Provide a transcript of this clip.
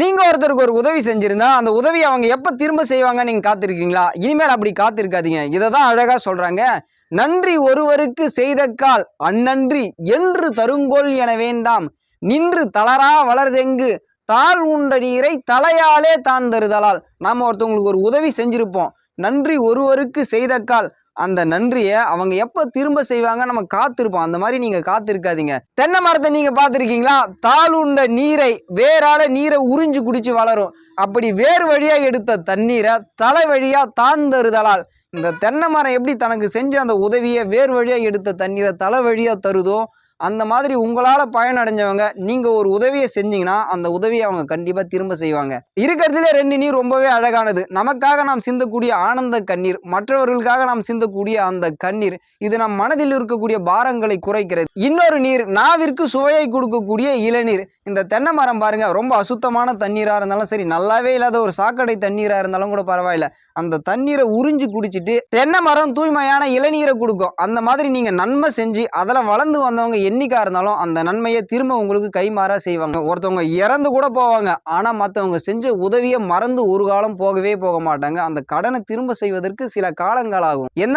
நீங்கள் ஒருத்தருக்கு ஒரு உதவி செஞ்சுருந்தா அந்த உதவி அவங்க எப்போ திரும்ப செய்வாங்க நீங்கள் காத்திருக்கீங்களா? இனிமேல் அப்படி காத்திருக்காதீங்க. இதை தான் அழகாக சொல்கிறாங்க நன்றி ஒருவருக்கு செய்தக்கால் அந்நன்றி என்று தருங்கோல் என வேண்டாம். நின்று தளரா வளர்தெங்கு தாழ் உண்ட நீரை தலையாலே தான் தருதலால். நாம் ஒருத்தவங்களுக்கு ஒரு உதவி செஞ்சுருப்போம். நன்றி ஒருவருக்கு செய்தக்கால் அந்த நன்றியை அவங்க எப்போ திரும்ப செய்வாங்க? நம்ம காத்திருப்போம். அந்த மாதிரி நீங்கள் காத்திருக்காதீங்க. தென்னை மரத்தை நீங்கள் பார்த்துருக்கீங்களா? தாழ் உண்ட நீரை வேறால நீரை உறிஞ்சு குடிச்சு வளரும். அப்படி வேர் வழியாக எடுத்த தண்ணீரை தலை வழியாக தான் தருதலால் இந்த தென்னை மரம் எப்படி தனக்கு செஞ்ச அந்த உதவியை வேர் வழியாக எடுத்த தண்ணீரை தலை வழியாக தருதோ அந்த மாதிரி உங்களால் பயனடைஞ்சவங்க நீங்கள் ஒரு உதவியை செஞ்சீங்கன்னா அந்த உதவியை அவங்க கண்டிப்பாக திரும்ப செய்வாங்க. இருக்கிறதுலே ரெண்டு நீர் ரொம்பவே அழகானது. நமக்காக நாம் சிந்தக்கூடிய ஆனந்த கண்ணீர் மற்றவர்களுக்காக நாம் சிந்தக்கூடிய அந்த கண்ணீர் இது நம் மனதில் இருக்கக்கூடிய பாரங்களை குறைக்கிறது. இன்னொரு நீர் நாவிற்கு சுவையை கொடுக்கக்கூடிய இளநீர். இந்த தென்னை மரம் பாருங்கள் ரொம்ப அசுத்தமான தண்ணீராக இருந்தாலும் சரி நல்லாவே இல்லாத ஒரு சாக்கடை தண்ணீராக இருந்தாலும் கூட பரவாயில்ல. அந்த தண்ணீரை உறிஞ்சு குடிச்சிட்டு தென்னை மரம் தூய்மையான இளநீரை கொடுக்கும். அந்த மாதிரி நீங்கள் நன்மை செஞ்சு அதில் வளர்ந்து வந்தவங்க என்னிக்கா இருந்தாலும் அந்த நன்மையை திரும்ப உங்களுக்கு கைமாற செய்வாங்க. ஒருத்தவங்க இறந்து கூட போவாங்க. ஆனா மற்றவங்க செஞ்ச உதவியை மறந்து ஒரு காலம் போகவே போக மாட்டாங்க. அந்த கடனை திரும்ப செய்வதற்கு சில காலங்கள் ஆகும். என்ன